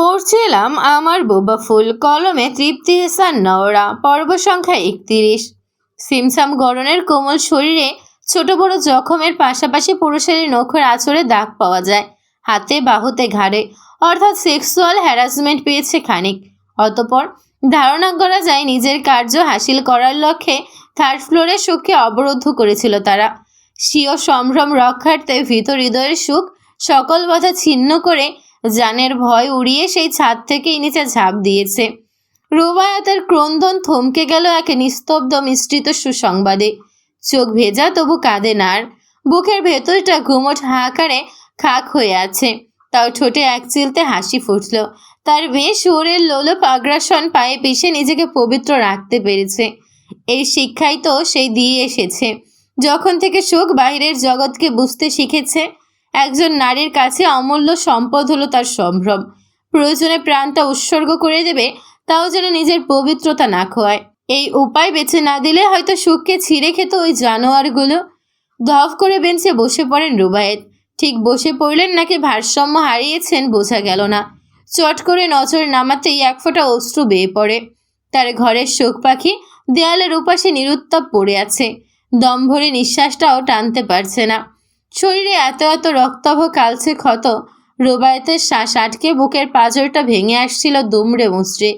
পড়ছিলাম আমার বোবা ফুল কলমে তৃপ্তি হেসান নওরা, পর্ব সংখ্যা একত্রিশ। সিমসাম গরনের কোমল শরীরে ছোট বড় জখমের পাশাপাশি পুরুষের নখের আঁচড়ে দাগ পাওয়া যায়, হাতে বাহুতে ঘাড়ে, অর্থাৎ সেক্সুয়াল হ্যারাসমেন্ট পেয়েছে খানিক। অতপর ধারণা করা যায় নিজের কার্য হাসিল করার লক্ষ্যে থার্ড ফ্লোরে সুখকে অবরুদ্ধ করেছিল তারা। স্বীয় সম্ভ্রম রক্ষার্থে ভিতর হৃদয়ের সুখ সকল বাধা ছিন্ন করে জানের ভয় উড়িয়ে সেই ছাদ থেকেই নিচে ঝাঁপ দিয়েছে। রুবায়াতের ক্রন্দন থমকে গেল এক নিস্তব্ধ মিশ্রিত সুসংবাদে। চোখ ভেজা তবু কাঁদে না আর। বুকের ভেতরটা ঘুমট হাহাকারে খাক হয়ে আছে। তাও ঠোঁটে এক চিলতে হাসি ফুটল। তার মেয়ে সুরের লোলপ আগ্রাসন পায়ে পিষে নিজেকে পবিত্র রাখতে পেরেছে। এই শিক্ষাই তো সেই দিয়ে এসেছে। যখন থেকে সুখ বাইরের জগৎকে বুঝতে শিখেছে একজন নারীর কাছে অমূল্য সম্পদ হলো তার সম্ভ্রম। প্রয়োজনে প্রাণটা উৎসর্গ করে দেবে, তাও যেন নিজের পবিত্রতা না খোয়ায়। এই উপায় বেছে না দিলে হয়তো সুখকে ছিঁড়ে খেত ওই জানোয়ারগুলো। ধফ করে বেঞ্চে বসে পড়েন রুবায়েত। ঠিক বসে পড়লেন নাকি ভারসাম্য হারিয়েছেন বোঝা গেল না। চট করে নজর নামাতেই এক ফোঁটা অশ্রু বেয়ে পড়ে। তার ঘরের শোক পাখি দেয়ালের উপাসে নিরুত্তাপ পড়ে আছে। দম ভরে নিঃশ্বাসটাও টানতে পারছে না। শরীরে এত এত রক্তাভ কালছে ক্ষত, রোবায়তের শ্বাস আটকে বুকের পাঁজরটা ভেঙে আসছিল দুমড়ে মুচড়ে।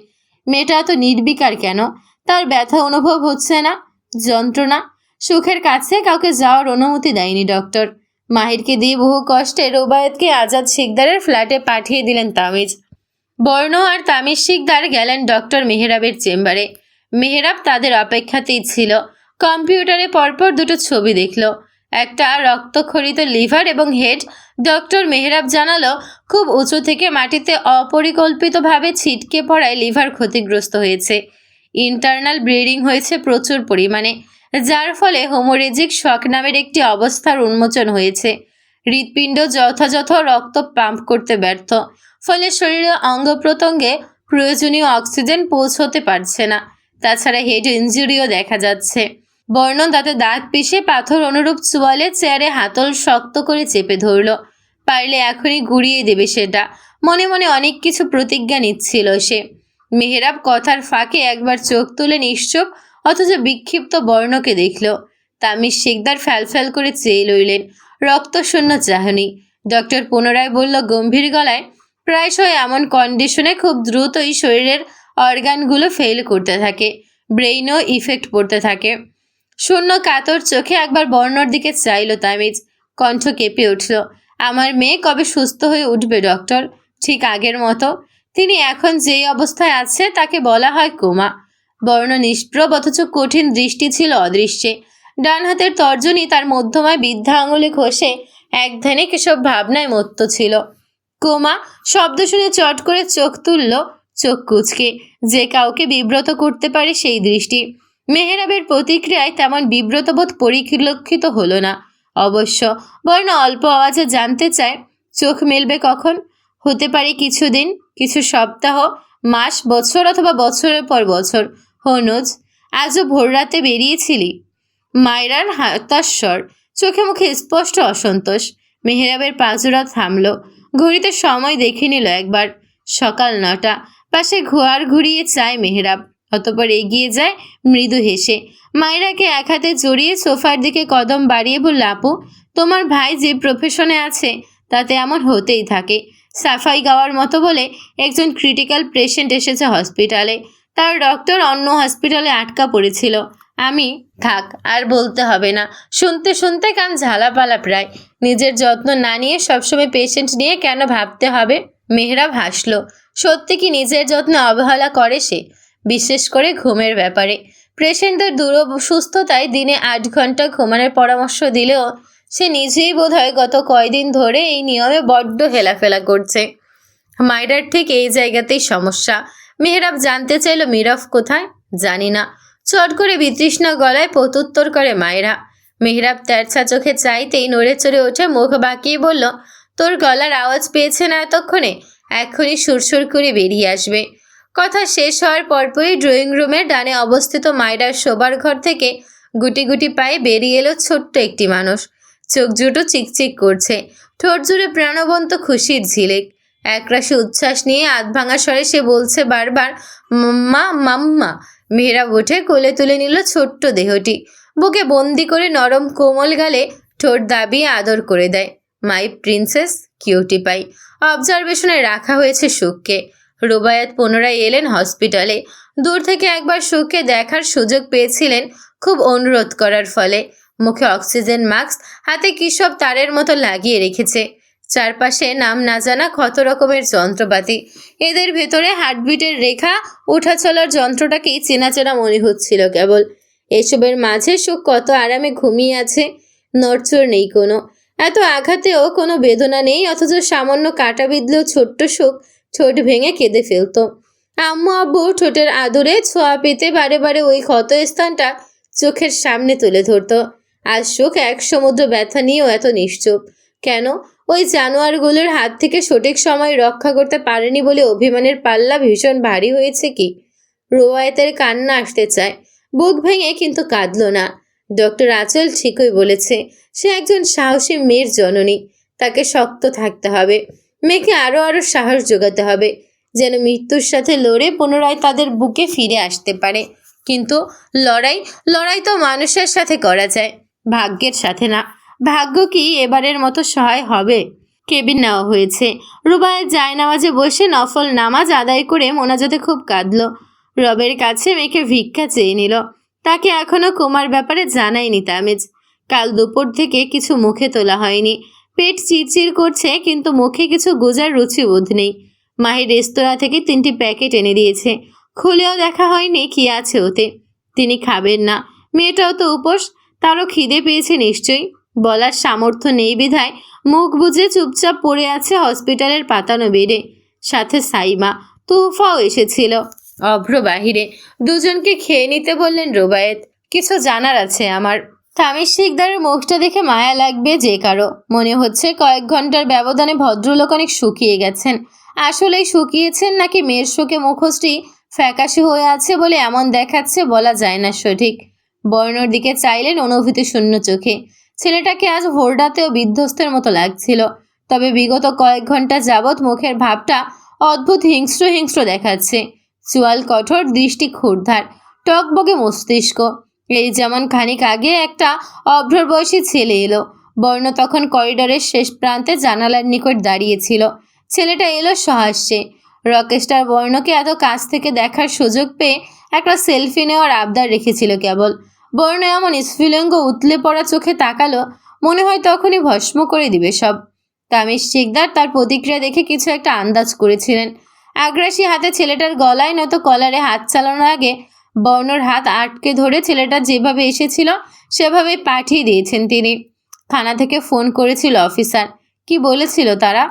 মেয়েটা এত নির্বিকার কেন? তার ব্যথা অনুভব হচ্ছে না? যন্ত্রণা? সুখের কাছে কাউকে যাওয়ার অনুমতি দেয়নি ডক্টর। মাহিরকে দিয়ে বহু কষ্টে রোবায়েতকে আজাদ শিকদারের ফ্ল্যাটে পাঠিয়ে দিলেন তামিজ। বর্ণ আর তামিজ শিকদার গেলেন ডক্টর মেহরাবের চেম্বারে। মেহরাব তাদের অপেক্ষাতেই ছিল। কম্পিউটারে পরপর দুটো ছবি দেখল। একটা রক্তক্ষরিত লিভার এবং হেড। ডক্টর মেহরাব জানালো, খুব উঁচু থেকে মাটিতে অপরিকল্পিতভাবে ছিটকে পড়ায় লিভার ক্ষতিগ্রস্ত হয়েছে। ইন্টারনাল ব্লিডিং হয়েছে প্রচুর পরিমাণে, যার ফলে হোমোরেজিক শক নামের একটি অবস্থার উন্মোচন হয়েছে। হৃৎপিণ্ড যথাযথ রক্ত পাম্প করতে ব্যর্থ, ফলে শরীরে অঙ্গ প্রত্যঙ্গে প্রয়োজনীয় অক্সিজেন পৌঁছতে পারছে না। তাছাড়া হেড ইঞ্জুরিও দেখা যাচ্ছে। বর্ণ তাতে দাঁত পিষে পাথর অনুরূপ চুয়ালে চেয়ারে হাতল শক্ত করে চেপে ধরল। পারলে এখনই গুড়িয়ে দেবে সেটা। মনে মনে অনেক কিছু প্রতিজ্ঞা নিচ্ছিল সে। মেহেরাব কথার ফাঁকে একবার চোখ তুলে নিশ্চুপ, অথচ বিক্ষিপ্ত বর্ণকে দেখল। তামিজ শেখদার ফ্যালফ্যাল করে চেয়ে লইলেন। রক্তশূন্য চাহনি। ডক্টর পুনরায় বলল, গম্ভীর গলায়? প্রায়শই এমন কন্ডিশনে খুব দ্রুতই শরীরের অর্গানগুলো ফেল করতে থাকে। ব্রেইনও ইফেক্ট পড়তে থাকে। শূন্য কাতর চোখে একবার বর্ণর দিকে চাইল তামিজ। কণ্ঠ কেঁপে উঠল। আমার মেয়ে কবে সুস্থ হয়ে উঠবে, ডক্টর? ঠিক আগের মতো। তিনি এখন যেই অবস্থায় আছে তাকে বলা হয় কোমা। বর্ণ নিষ্প্রব অথচ কঠিন দৃষ্টি ছিল অদৃশ্যে। ডান হাতের তর্জনী তার মধ্যমায় বৃদ্ধা আঙুলে ঘষে এক ধ্যানে কেসব ভাবনায় মত্ত ছিল। কোমা শব্দ শুনে চট করে চোখ তুলল চোখ কুচকে। যে কাউকে বিব্রত করতে পারে সেই দৃষ্টি। মেহেরাবের প্রতিক্রিয়ায় তেমন বিব্রতবোধ পরিলক্ষিত হলো না। অবশ্য বর্ণ অল্প আওয়াজে জানতে চায়, চোখ মেলবে কখন? হতে পারে কিছুদিন, কিছু সপ্তাহ, মাস, বছর অথবা বছরের পর বছর। হনুজ আজও ভোররাতে বেরিয়েছিলি? মায়রার হতাশ্বর চোখে মুখে স্পষ্ট অসন্তোষ। মেহেরাবের পাঁজরা থামল, ঘড়িতে সময় দেখে নিল একবার। সকাল নটা, পাশে ঘোয়ার ঘুরিয়ে চায় মেহেরাব। অতপর এগিয়ে যায় মৃদু হেসে। মায়েরাকে এক হাতে জড়িয়ে সোফার দিকে কদম বাড়িয়ে বলল, আপু, তোমার ভাই যে প্রফেশনে আছে, তাতে এমন হতেই থাকে। সাফাই গাওয়ার মতো বলে একজন ক্রিটিক্যাল পেশেন্ট এসেছে হসপিটালে তার ডক্টর অন্য হসপিটালে আটকা পড়েছিল। আমি, থাক, আর বলতে হবে না। শুনতে শুনতে কান ঝালাপালা প্রায়। নিজের যত্ন না নিয়ে সবসময় পেশেন্ট নিয়ে কেন ভাবতে হবে? মেহরাব হাসলো। সত্যি কি নিজের যত্নে অবহেলা করে সে? বিশেষ করে ঘুমের ব্যাপারে। পেশেন্টদের দূর সুস্থতায় দিনে আট ঘণ্টা ঘুমানোর পরামর্শ দিলেও সে নিজেই বোধহয় গত কয়দিন ধরে এই নিয়মে বড্ড হেলাফেলা করছে। মাইরার ঠিক এই জায়গাতেই সমস্যা। মেহরাব জানতে চাইল মিরফ কোথায়? জানি না। চট করে বিতৃষ্ণা গলায় প্রত্যুত্তর করে মায়েরা। মেহরাব তেরছা চোখে চাইতেই নড়ে চড়ে ওঠে মুখ বাঁকিয়ে বলল, তোর গলার আওয়াজ পেয়েছে না এতক্ষণে? এক্ষুনি সুরসুর করে বেরিয়ে আসবে। কথা শেষ হওয়ার পরপরই ড্রয়িং রুমের ডানে অবস্থিত মায়রার শোবার ঘর থেকে গুটি গুটি পায়ে বেরিয়ে এলো ছোট্ট একটি মানুষ। চোখ জুটো চিকচিক করছে। ঠোঁট জুড়ে প্রাণবন্ত খুশির ঝিলিক। একরাশি উচ্ছ্বাস নিয়ে আধ ভাঙা স্বরে সে বলছে বারবার, মা, মাম্মা। মেহরাব উঠে কোলে তুলে নিল ছোট্ট দেহটি। বুকে বন্দি করে নরম কোমল গালে ঠোঁট দাবিয়ে আদর করে দেয়। My princess, cutie pie. অবজারভেশনে রাখা হয়েছে সুখকে। রুবায়াত পুনরায় এলেন হসপিটালে। দূর থেকে একবার সুখকে দেখার সুযোগ পেয়েছিলেন খুব অনুরোধ করার ফলে। মুখে অক্সিজেন মাস্ক, হাতে কী সব তারের মতো লাগিয়ে রেখেছে। চারপাশে নাম না জানা কত রকমের যন্ত্রপাতি। এদের ভেতরে হার্টবিটের রেখা ওঠা চলার যন্ত্রটাকেই চেনা চেনা মনে হচ্ছিল কেবল। এসবের মাঝে সুখ কত আরামে ঘুমিয়ে আছে, নড়চড় নেই কোনো। এত আঘাতেও কোনো বেদনা নেই, অথচ সামান্য কাটা বিঁধলেও ছোট্ট সুখ ঠোঁট ভেঙে কেঁদে ফেলতো। আম্মু আব্বু ঠোঁটের আদরে ছোঁয়া পেতে বারে বারে ওই ক্ষত স্থানটা চোখের সামনে তুলে ধরত। আজ সুখ এক সমুদ্র ব্যথা নিয়েও এত নিশ্চুপ। কেন? ওই জানোয়ারগুলোর হাত থেকে সঠিক সময় রক্ষা করতে পারেনি বলে অভিমানের পাল্লা ভীষণ ভারী হয়েছে কি? রোয়ায়েতের কান্না আসতে চায়। বুক ভেঙে কিন্তু কাঁদল না। ডক্টর আচল ঠিকই বলেছে, সে একজন সাহসী মেয়ের জননী, তাকে শক্ত থাকতে হবে। মেয়েকে আরও আরও সাহস যোগাতে হবে, যেন মৃত্যুর সাথে লড়ে পুনরায় তাদের বুকে ফিরে আসতে পারে। কিন্তু লড়াই লড়াই তো মানুষের সাথে করা যায়, ভাগ্যের সাথে না। ভাগ্য কি এবারের মতো সহায় হবে? কেবিন নেওয়া হয়েছে। রুবায়ের জায়নামাজে বসে নফল নামাজ আদায় করে মোনাজাতে খুব কাঁদল। রবের কাছে মেয়েকে ভিক্ষা চেয়ে নিল। তাকে এখনও কুমার ব্যাপারে জানায়নি তামিজ। কাল দুপুর থেকে কিছু মুখে তোলা হয়নি। পেট চিরচির করছে, কিন্তু মুখে কিছু গোজার রুচি বোধ নেই। মাহির রেস্তোরাঁ থেকে তিনটি প্যাকেট এনে দিয়েছে। খুলেও দেখা হয়নি কি আছে ওতে। তিনি খাবেন না। মেয়েটাও তো উপোস, তারও খিদে পেয়েছে নিশ্চয়ই। বলার সামর্থ্য নেই বিধায় মুখ বুজে চুপচাপ পড়ে আছে হসপিটালের পাতানো বেডে। সাথে সাইমা, তুফাও এসেছিল। অভ্র বাহিরে। দুজনকে খেয়ে নিতে বললেন রোবায়েত। কিছু জানার আছে আমার। তামির শিকদারের মুখটা দেখে মায়া লাগবে যে কারও। মনে হচ্ছে কয়েক ঘণ্টার ব্যবধানে ভদ্রলোক অনেক শুকিয়ে গেছেন। আসলেই শুকিয়েছেন নাকি মেয়ের শোকে মুখোশটি ফ্যাকাশে হয়ে আছে বলে এমন দেখাচ্ছে বলা যায় না সঠিক। বর্ণর দিকে চাইলেন অনুভূতি শূন্য চোখে। ছেলেটাকে আজ ভোরডাতেও বিধ্বস্তের মতো লাগছিল। তবে বিগত কয়েক ঘণ্টা যাবৎ মুখের ভাবটা অদ্ভুত হিংস্র হিংস্র দেখাচ্ছে। চুয়াল কঠোর, দৃষ্টি ক্ষুরধার, টকবগে মস্তিষ্ক। এই যেমন খানিক আগে একটা অভ্রর বয়সী ছেলে এলো। বর্ণ তখন করিডোরের শেষ প্রান্তে জানালার নিকট দাঁড়িয়েছিল। ছেলেটা এলো সহাস্যে। রকেস্টার বর্ণকে এত কাছ থেকে দেখার সুযোগ পেয়ে একটা সেলফি নেওয়ার আবদার রেখেছিল কেবল। বর্ণ এমন স্ফুলিঙ্গ উতলে পড়া চোখে তাকালো, মনে হয় তখনই ভস্ম করে দিবে সব। তামিশ শিকদার তার প্রতিক্রিয়া দেখে কিছু একটা আন্দাজ করেছিলেন। আগ্রাসী হাতে ছেলেটার গলায় নয়তো কলারে হাত চালানোর আগে বর্ণর হাত আটকে ধরে ছেলেটা যেভাবে এসেছিল, সেভাবেই পাঠিয়ে দিয়েছেন তিনি। থানা থেকে ফোন করেছিল অফিসার। কি বলেছিল তারা?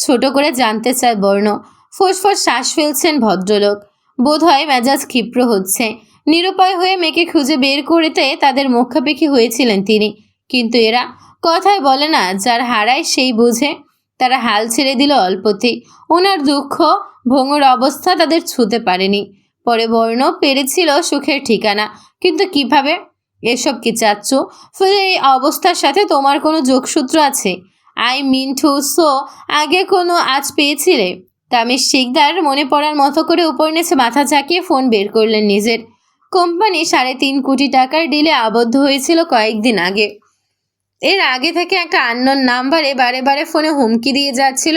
ছোট করে জানতে চায় বর্ণ। ফোসফোস শ্বাস ফেলছেন ভদ্রলোক। বোধহয় মেজাজ ক্ষিপ্র হচ্ছে। নিরুপায় হয়ে মেয়েকে খুঁজে বের করতে তাদের মুখাপেক্ষি হয়েছিলেন তিনি। কিন্তু এরা কথায় বলে না, যার হারায় সেই বুঝে। তারা হাল ছেড়ে দিল অল্পতেই। ওনার দুঃখ, ভঙ্গুর অবস্থা তাদের ছুতে পারেনি। পরে বর্ণ পেরেছিল সুখের ঠিকানা। কিন্তু কীভাবে? এসব কি চাচ্ছ? ফলে এই অবস্থার সাথে তোমার কোনো যোগসূত্র আছে? আই মিন টু সো, আগে কোনো আজ পেয়েছিলে তামির শিকদার মনে পড়ার মতো করে উপর নিচে মাথা ঝাঁকিয়ে ফোন বের করলেন নিজের। কোম্পানি সাড়ে তিন কোটি টাকার ডিলে আবদ্ধ হয়েছিল কয়েকদিন আগে। এর আগে থেকে একটা আননোন নাম্বারে বারে বারে ফোনে হুমকি দিয়ে যাচ্ছিল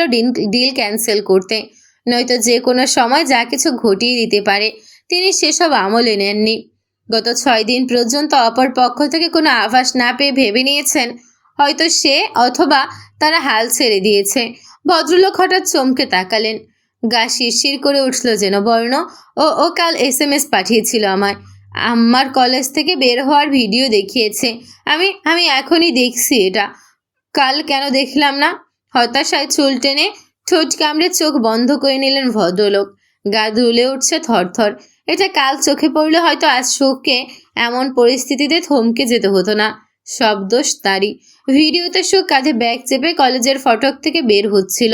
ডিল ক্যান্সেল করতে। নয়তো যে কোনো সময় যা কিছু ঘটিয়ে দিতে পারে, তিনি সেসব আমলে নেননি। গত ছয় দিন পর্যন্ত অপর পক্ষ থেকে কোনো আভাস না পেয়ে ভেবে নিয়েছেন, হয়তো সে অথবা তারা হাল ছেড়ে দিয়েছে। ভদ্রলোক হঠাৎ চমকে তাকালেন। গা শিরশির করে উঠল যেন বর্ণ, ও ও, কাল এস এম এস পাঠিয়েছিল আমায়। আমার কলেজ থেকে বের হওয়ার ভিডিও দেখিয়েছে। আমি আমি এখনই দেখছি এটা। কাল কেন দেখলাম না? হতাশায় চুল টেনে ঠোঁট কামড়ে চোখ বন্ধ করে নিলেন ভদ্রলোক। গা দুলে উঠছে থরথর। এটা কাল চোখে পড়লে হয়তো আজ শোককে এমন পরিস্থিতিতে থমকে যেতে হতো না। সব দোষ তারই। ভিডিওতে শোক কাঁধে ব্যাগ চেপে কলেজের ফটক থেকে বের হচ্ছিল।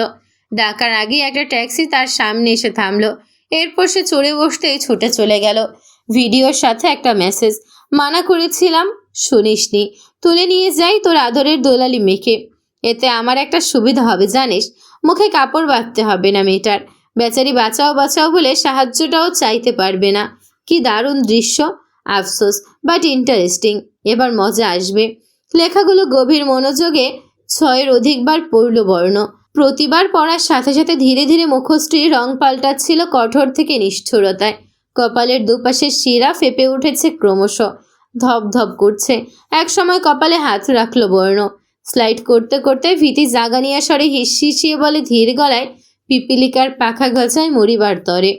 ডাকার আগেই একটা ট্যাক্সি তার সামনে এসে থামলো। এরপর সে চড়ে বসতেই ছুটে চলে গেল। ভিডিওর সাথে একটা মেসেজ, মানা করেছিলাম, শুনিসনি। তুলে নিয়ে যাই তোর আদরের দোলালি মেখে এতে আমার একটা সুবিধা হবে, জানিস? মুখে কাপড় বাঁধতে হবে না মেয়েটার। বেচারি বাঁচাও বাঁচাও বলে সাহায্যটাও চাইতে পারবে না। কি দারুণ দৃশ্য। আফসোস বাট ইন্টারেস্টিং এবার মজা আসবে। লেখাগুলো গভীর মনোযোগে ছয়ের অধিকবার পড়ল বর্ণ। প্রতিবার পড়ার সাথে সাথে ধীরে ধীরে মুখশ্রীর রং পাল্টাচ্ছিল কঠোর থেকে নিষ্ঠুরতায়। কপালের দুপাশে শিরা ফেপে উঠেছে ক্রমশ। ধপ ধপ করছে। এক সময় কপালে হাত রাখল বর্ণ। স্লাইড করতে করতে ভীতি জাগানিয়া স্বরে হিসিয়ে বলে, ধীর গলায় পিপিলিকার পাখা গজায় মরিবার তরে।